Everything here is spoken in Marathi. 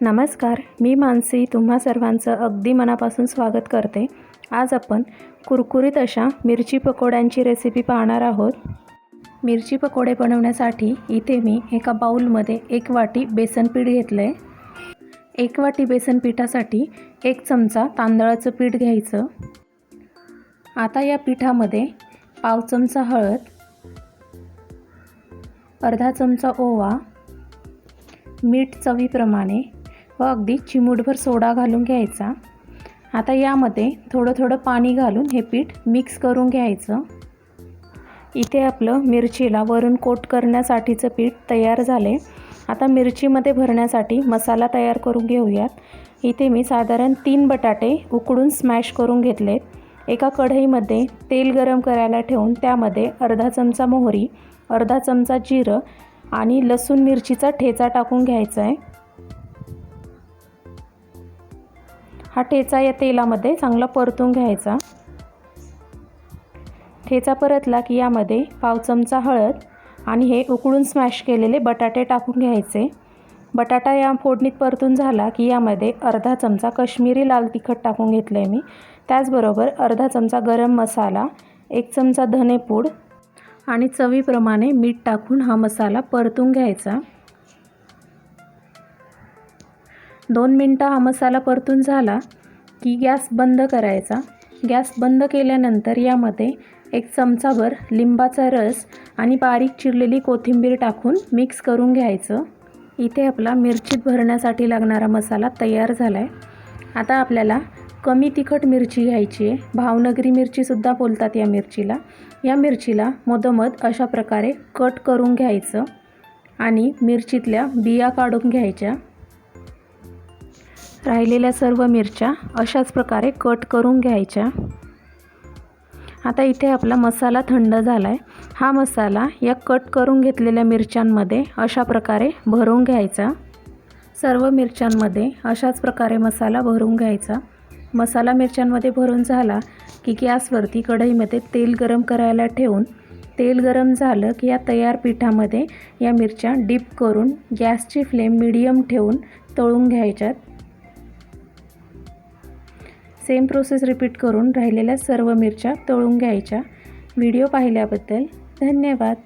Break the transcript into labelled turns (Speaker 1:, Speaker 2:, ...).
Speaker 1: नमस्कार मी मानसी तुम्हा सर्वांचं अगदी मनापासून स्वागत करते. आज आपण कुरकुरीत अशा मिरची पकोड्यांची रेसिपी पाहणार आहोत. मिरची पकोडे बनवण्यासाठी इथे मी एका बाऊलमध्ये एक वाटी बेसन पीठ घेतलं आहे एक वाटी बेसन पिठासाठी एक चमचा तांदळाचं पीठ घ्यायचं. आता या पिठामध्ये पाव चमचा हळद अर्धा चमचा ओवा मीठ चवीप्रमाणे व अगदी चिमूटभर सोडा घालून घ्यायचा. आता यामध्ये थोडं थोडं पाणी घालून हे पीठ मिक्स करून घ्यायचं. इथे आपलं मिरचीला वरून कोट करण्यासाठीचं पीठ तयार झाले आता मिरचीमध्ये भरण्यासाठी मसाला तयार करून घेऊयात. इथे मी साधारण तीन बटाटे उकडून स्मॅश करून घेतलेत. एका कढईमध्ये तेल गरम करायला ठेवून त्यामध्ये अर्धा चमचा मोहरी अर्धा चमचा जिरं आणि लसूण मिरचीचा ठेचा टाकून घ्यायचा आहे हा ठेचा या तेलामध्ये चांगला परतून घ्यायचा. ठेचा परतला की यामध्ये पाव चमचा हळद आणि हे उकळून स्मॅश केलेले बटाटे टाकून घ्यायचे. बटाटा या फोडणीत परतून झाला की यामध्ये अर्धा चमचा कश्मीरी लाल तिखट टाकून घेतलं आहे मी. त्याचबरोबर अर्धा चमचा गरम मसाला एक चमचा धनेपूड आणि चवीप्रमाणे मीठ टाकून हा मसाला परतून घ्यायचा. दोन मिनटं हा मसाला परतून झाला की गॅस बंद करायचा. गॅस बंद केल्यानंतर यामध्ये एक चमचाभर लिंबाचा रस आणि बारीक चिरलेली कोथिंबीर टाकून मिक्स करून घ्यायचं. इथे आपला मिरचीत भरण्यासाठी लागणारा मसाला तयार झाला आहे आता आपल्याला कमी तिखट मिरची घ्यायची आहे. भावनगरी मिरचीसुद्धा बोलतात या मिरचीला. या मिरचीला मधोमध अशा प्रकारे कट करून घ्यायचं आणि मिरचीतल्या बिया काढून घ्यायच्या. राहिलेल्या सर्व मिरच्या अशाच प्रकारे कट करून घ्यायच्या. आता इथे आपला मसाला थंड झाला आहे हा मसाला या कट करून घेतलेल्या मिरच्यांमध्ये अशा प्रकारे भरून घ्यायचा. सर्व मिरच्यांमध्ये अशाच प्रकारे मसाला भरून घ्यायचा. मसाला मिरच्यांमध्ये भरून झाला की गॅसवरती कढईमध्ये तेल गरम करायला ठेवून तेल गरम झालं की या तयार पिठामध्ये या मिरच्या डीप करून गॅसची फ्लेम मिडियम ठेवून तळून घ्यायच्यात. सेम प्रोसेस रिपीट करून राहिलेल्या सर्व मिरच्या तळून घ्यायच्या. व्हिडिओ पाहिल्याबद्दल धन्यवाद.